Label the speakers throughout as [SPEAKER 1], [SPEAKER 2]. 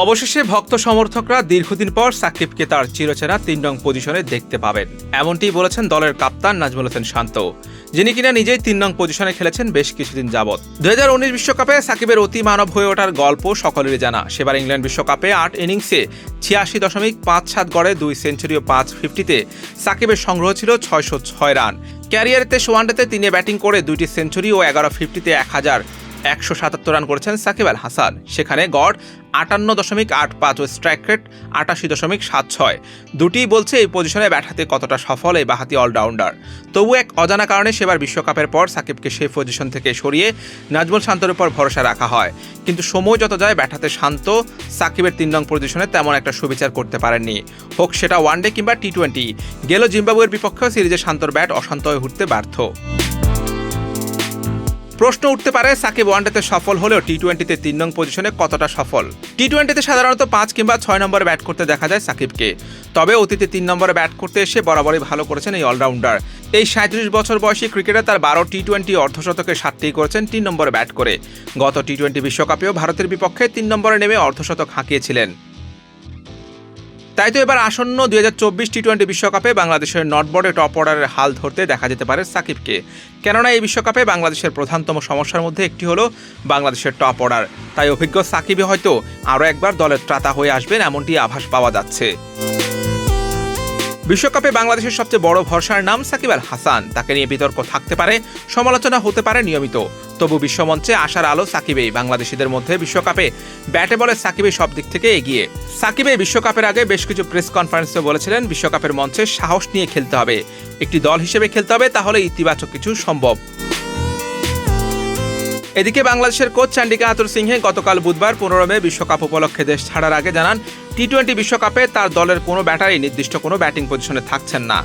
[SPEAKER 1] অবশেষে ভক্ত সমর্থকরা দীর্ঘদিন পর সাকিবকে তার চিরচেনা তিন নং পজিশনে দেখতে পাবেন। এমনটি বলেছেন দলের কাপ্তান নাজমুল হোসেন শান্ত, যিনি কিনা নিজেই তিন নং পজিশনে খেলেছেন বেশ কিছুদিন যাবৎ। দু বিশ্বকাপে সাকিবের অতি মানব হয়ে ওঠার গল্প সকলেরই জানা। সেবার ইংল্যান্ড বিশ্বকাপে আট ইনিংসে ছিয়াশি দশমিক পাঁচ সাত গড়ে দুই সেঞ্চুরি ও পাঁচ ফিফটিতে সাকিবের সংগ্রহ ছিল ছয়শো ছয় রান। ক্যারিয়ারে তেইশ ওয়ানডেতে তিনি ব্যাটিং করে দুইটি সেঞ্চুরি ও এগারো ফিফটিতে এক হাজার একশো সাতাত্তর রান করেছেন সাকিব আল হাসান। সেখানে গড় আটান্ন দশমিক আট পাঁচ ও স্ট্রাইক রেট আটাশি দশমিক সাত ছয়। দুটিই বলছে এই পজিশনে ব্যাট হাতে কতটা সফল এই বাহাতি অলরাউন্ডার তবু এক অজানা কারণে সেবার বিশ্বকাপের পর সাকিবকে সেই পজিশন থেকে সরিয়ে নাজমুল শান্তর উপর ভরসা রাখা হয়। কিন্তু সময় যত যায় ব্যাট হাতে শান্ত সাকিবের তিন নং পজিশনে তেমন একটা সুবিচার করতে পারেননি। হোক, সেটা ওয়ানডে কিংবা টি টোয়েন্টি গেল জিম্বাবুয়ের বিপক্ষেও সিরিজে শান্তর ব্যাট অশান্ত হয়ে উঠতে ব্যর্থ। প্রশ্ন উঠতে পারে, সাকিব ওয়ানডেতে সফল হলেও টি টোয়েন্টিতে তিন নং পজিশনে কতটা সফল? টি টোয়েন্টিতে সাধারণত পাঁচ কিংবা ছয় নম্বরে ব্যাট করতে দেখা যায় সাকিবকে। তবে অতীতে তিন নম্বরে ব্যাট করতে এসে বরাবরই ভালো করেছেন এই অলরাউন্ডার। এই সাঁত্রিশ বছর বয়সী ক্রিকেটার তার বারো টি টোয়েন্টি অর্ধশতকে সাতটি করেছেন তিন নম্বরে ব্যাট করে। গত টি টোয়েন্টি বিশ্বকাপেও ভারতের বিপক্ষে তিন নম্বরে নেমে অর্ধশতক হাঁকিয়েছিলেন। তাই তো এবার আসন্ন দুই হাজার চব্বিশ টি টোয়েন্টি বিশ্বকাপে বাংলাদেশের নটবোর্ডে টপ অর্ডারের হাল ধরতে দেখা যেতে পারে সাকিবকে। কেননা এই বিশ্বকাপে বাংলাদেশের প্রধানতম সমস্যার মধ্যে একটি হলো বাংলাদেশের টপ অর্ডার। তাই অভিজ্ঞ সাকিবে হয়তো আরও একবার দলের ত্রাতা হয়ে আসবেন, এমনটি আভাস পাওয়া যাচ্ছে। বিশ্বকাপে বাংলাদেশের সবচেয়ে বড় ভরসার নাম সাকিব আল হাসান। তাকে নিয়ে বিতর্ক থাকতে পারে, সমালোচনা হতে পারে নিয়মিত। তবু বিশ্বমঞ্চে আসার আলো সাকিবেই। বাংলাদেশিদের মধ্যে বিশ্বকাপে ব্যাটে বলে সাকিবে সব দিক থেকে এগিয়ে। সাকিবে বিশ্বকাপের আগে বেশ কিছু প্রেস কনফারেন্সে বলেছিলেন, বিশ্বকাপের মঞ্চে সাহস নিয়ে খেলতে হবে। একটি দল হিসেবে খেলতে হবে তাহলে ইতিবাচক কিছু সম্ভব। এদিকে বাংলাদেশের কোচ চান্ডিকা আতুর সিংহে গতকাল বুধবার পনেরো মে বিশ্বকাপ উপলক্ষে দেশ ছাড়ার আগে জানান টি টোয়েন্টি বিশ্বকাপে তার দলের কোনো ব্যাটারি নির্দিষ্ট কোনো ব্যাটিং পজিশনে থাকছেন না।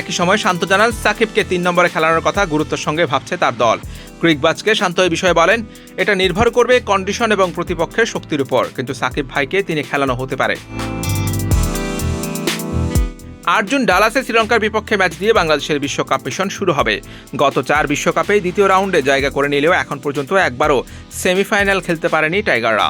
[SPEAKER 1] একই সময় শান্ত জানান, সাকিবকে তিন নম্বরে খেলানোর কথা গুরুত্বের সঙ্গে ভাবছে তার দল। ক্রিকবাজকে শান্ত এই বিষয়ে বলেন, এটা নির্ভর করবে কন্ডিশন এবং প্রতিপক্ষের শক্তির উপর, কিন্তু সাকিব ভাইকে তিনি খেলানো হতে পারে। আট জুন ডালাসে শ্রীলঙ্কার বিপক্ষে ম্যাচ দিয়ে বাংলাদেশের বিশ্বকাপ মিশন শুরু হবে। গত চার বিশ্বকাপে দ্বিতীয় রাউন্ডে জায়গা করে নিলেও এখন পর্যন্ত একবারও সেমিফাইনাল খেলতে পারেনি টাইগাররা।